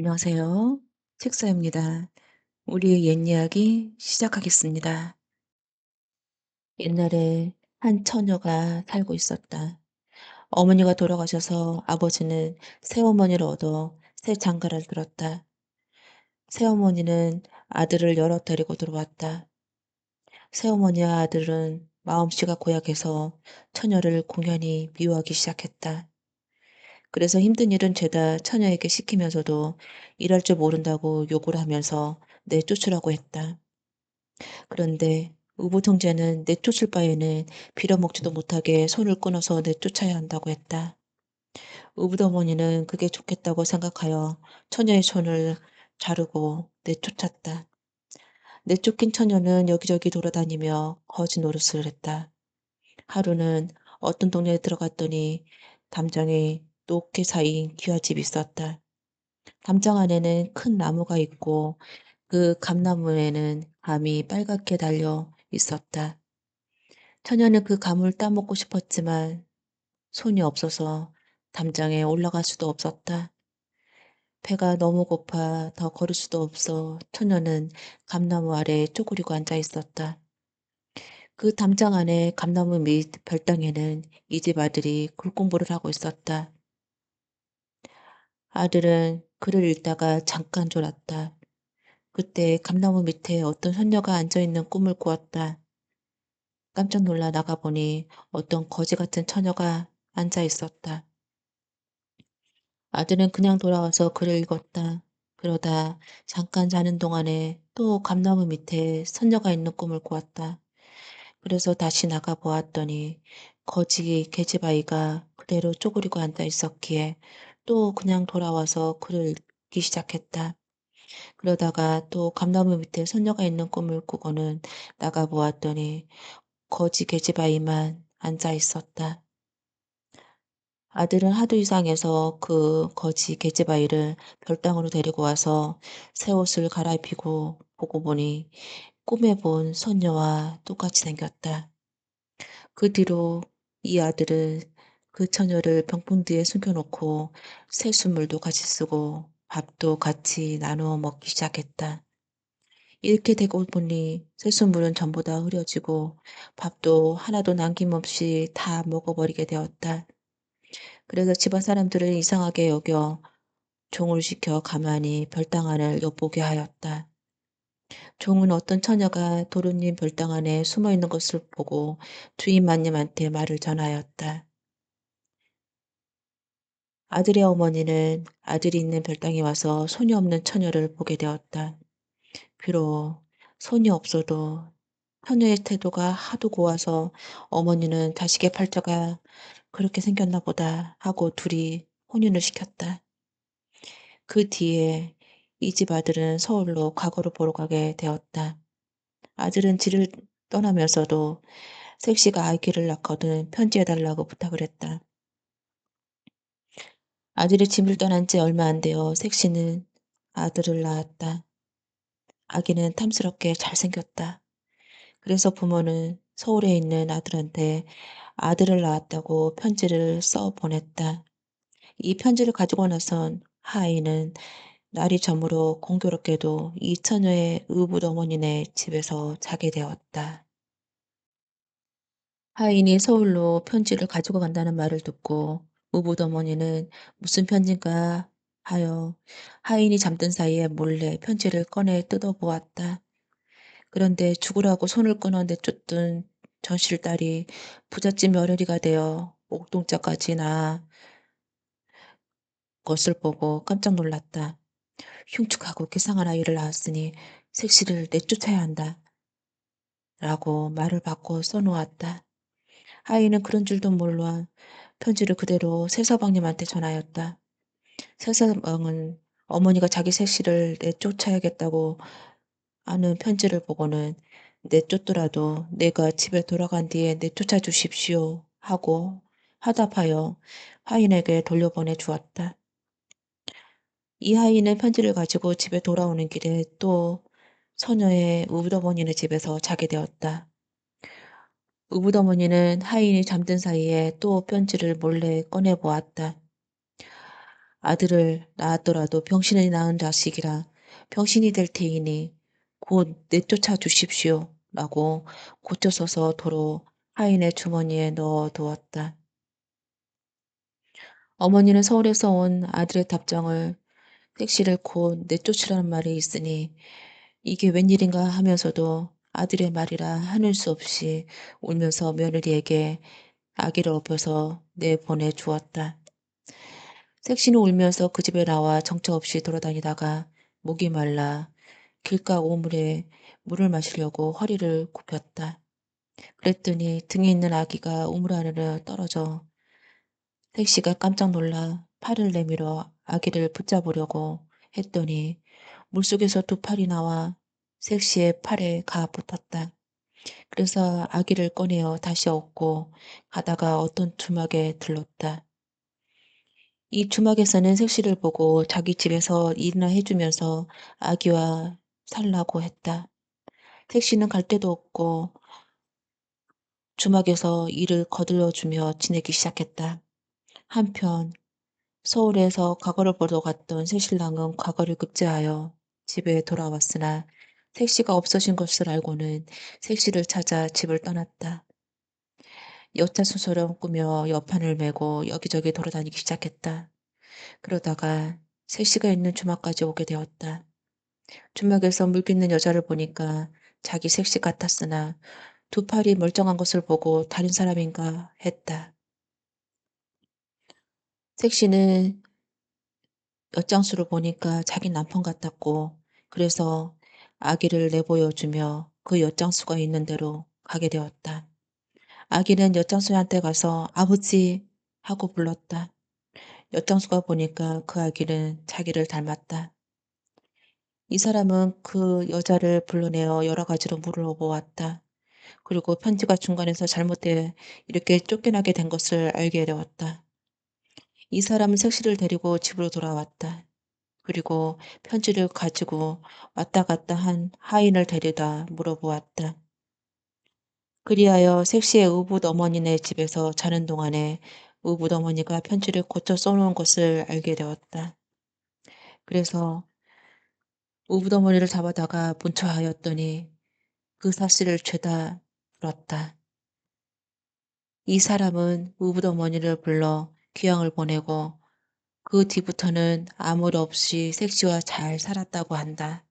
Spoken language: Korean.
안녕하세요. 책사입니다. 우리의 옛 이야기 시작하겠습니다. 옛날에 한 처녀가 살고 있었다. 어머니가 돌아가셔서 아버지는 새어머니를 얻어 새 장가를 들었다. 새어머니는 아들을 여럿 데리고 들어왔다. 새어머니와 아들은 마음씨가 고약해서 처녀를 공연히 미워하기 시작했다. 그래서 힘든 일은 죄다 처녀에게 시키면서도 일할 줄 모른다고 욕을 하면서 내쫓으라고 했다. 그런데 형제는 내쫓을 바에는 빌어먹지도 못하게 손을 끊어서 내쫓아야 한다고 했다. 의붓 어머니는 그게 좋겠다고 생각하여 처녀의 손을 자르고 내쫓았다. 내쫓긴 처녀는 여기저기 돌아다니며 거지 노릇을 했다. 하루는 어떤 동네에 들어갔더니 담장 에 높게 쌓인 기와집이 있었다. 담장 안에는 큰 나무가 있고 그 감나무에는 감이 빨갛게 달려 있었다. 처녀는 그 감을 따먹고 싶었지만 손이 없어서 담장에 올라갈 수도 없었다. 배가 너무 고파 더 걸을 수도 없어 처녀는 감나무 아래 쪼그리고 앉아 있었다. 그 담장 안에 감나무 밑 별당에는 이 집 아들이 글공부를 하고 있었다. 아들은 글을 읽다가 잠깐 졸았다. 그때 감나무 밑에 어떤 선녀가 앉아있는 꿈을 꾸었다. 깜짝 놀라 나가보니 어떤 거지 같은 처녀가 앉아 있었다. 아들은 그냥 돌아와서 글을 읽었다. 그러다 잠깐 자는 동안에 또 감나무 밑에 선녀가 있는 꿈을 꾸었다. 그래서 다시 나가 보았더니 거지 계집아이가 그대로 쪼그리고 앉아 있었기에 또 그냥 돌아와서 글을 읽기 시작했다. 그러다가 또 감나무 밑에 선녀가 있는 꿈을 꾸고는 나가 보았더니 거지 계집아이만 앉아 있었다. 아들은 하도 이상해서 그 거지 계집아이를 별당으로 데리고 와서 새 옷을 갈아입히고 보고 보니 꿈에 본 선녀와 똑같이 생겼다. 그 뒤로 이 아들은 그 처녀를 병풍 뒤에 숨겨놓고 새순물도 같이 쓰고 밥도 같이 나누어 먹기 시작했다. 이렇게 되고 보니 새순물은 전부 다 흐려지고 밥도 하나도 남김없이 다 먹어버리게 되었다. 그래서 집안 사람들을 이상하게 여겨 종을 시켜 가만히 별당 안을 엿보게 하였다. 종은 어떤 처녀가 도련님 별당 안에 숨어 있는 것을 보고 주인 마님한테 말을 전하였다. 아들의 어머니는 아들이 있는 별당에 와서 손이 없는 처녀를 보게 되었다. 비록 손이 없어도 처녀의 태도가 하도 고와서 어머니는 자식의 팔자가 그렇게 생겼나 보다 하고 둘이 혼인을 시켰다. 그 뒤에 이 집 아들은 서울로 과거를 보러 가게 되었다. 아들은 집을 떠나면서도 색시가 아기를 낳거든 편지해달라고 부탁을 했다. 아들이 집을 떠난 지 얼마 안 되어 색시는 아들을 낳았다. 아기는 탐스럽게 잘생겼다. 그래서 부모는 서울에 있는 아들한테 아들을 낳았다고 편지를 써 보냈다. 이 편지를 가지고 나선 하아이는 날이 저물어 공교롭게도 이 처녀의 의붓 어머니네 집에서 자게 되었다. 하인이 서울로 편지를 가지고 간다는 말을 듣고 의붓 어머니는 무슨 편지인가 하여 하인이 잠든 사이에 몰래 편지를 꺼내 뜯어보았다. 그런데 죽으라고 손을 끊어 내쫓던 전실 딸이 부잣집 며느리가 되어 옥동자까지 나 것을 보고 깜짝 놀랐다. 흉측하고 기상한 아이를 낳았으니 색시를 내쫓아야 한다. 라고 말을 바꿔 써놓았다. 아이는 그런 줄도 몰라 편지를 그대로 새서방님한테 전하였다. 새서방은 어머니가 자기 색시를 내쫓아야겠다고 하는 편지를 보고는 내쫓더라도 내가 집에 돌아간 뒤에 내쫓아 주십시오 하고 화답하여 하인에게 돌려보내 주었다. 이 하인은 편지를 가지고 집에 돌아오는 길에 또 처녀의 우부어머니네 집에서 자게 되었다. 우부어머니는 하인이 잠든 사이에 또 편지를 몰래 꺼내 보았다. 아들을 낳았더라도 병신이 낳은 자식이라 병신이 될 테이니 곧 내쫓아 주십시오. 라고 고쳐서서 도로 하인의 주머니에 넣어 두었다. 어머니는 서울에서 온 아들의 답장을 택시를 곧 내쫓으라는 말이 있으니 이게 웬일인가 하면서도 아들의 말이라 하늘 수 없이 울면서 며느리에게 아기를 업혀서 내보내 주었다. 색시는 울면서 그 집에 나와 정처 없이 돌아다니다가 목이 말라 길가 오물에 물을 마시려고 허리를 굽혔다. 그랬더니 등에 있는 아기가 우물 안으로 떨어져 택시가 깜짝 놀라 팔을 내밀어 아기를 붙잡으려고 했더니 물속에서 두 팔이 나와 색시의 팔에 가 붙었다. 그래서 아기를 꺼내어 다시 업고 가다가 어떤 주막에 들렀다. 이 주막에서는 색시를 보고 자기 집에서 일이나 해주면서 아기와 살라고 했다. 택시는 갈 데도 없고 주막에서 일을 거들러주며 지내기 시작했다. 한편 서울에서 과거를 보러 갔던 새신랑은 과거를 급제하여 집에 돌아왔으나 택시가 없어진 것을 알고는 택시를 찾아 집을 떠났다. 여차순서령 꾸며 여판을 메고 여기저기 돌아다니기 시작했다. 그러다가 색시가 있는 주막까지 오게 되었다. 주막에서 물깃는 여자를 보니까 자기 색시 같았으나 두 팔이 멀쩡한 것을 보고 다른 사람인가 했다. 색시는 엿장수를 보니까 자기 남편 같았고 그래서 아기를 내보여 주며 그 엿장수가 있는 대로 가게 되었다. 아기는 엿장수한테 가서 아버지 하고 불렀다. 엿장수가 보니까 그 아기는 자기를 닮았다. 이 사람은 그 여자를 불러내어 여러 가지로 물어보았다. 그리고 편지가 중간에서 잘못돼 이렇게 쫓겨나게 된 것을 알게 되었다. 이 사람은 색시를 데리고 집으로 돌아왔다. 그리고 편지를 가지고 왔다 갔다 한 하인을 데려다 물어보았다. 그리하여 색시의 의붓 어머니네 집에서 자는 동안에 의붓 어머니가 편지를 고쳐 써놓은 것을 알게 되었다. 그래서 의붓 어머니를 잡아다가 분처하였더니 그 사실을 죄다 물었다. 이 사람은 의붓 어머니를 불러 귀양을 보내고 그 뒤부터는 아무 일 없이 색시와 잘 살았다고 한다.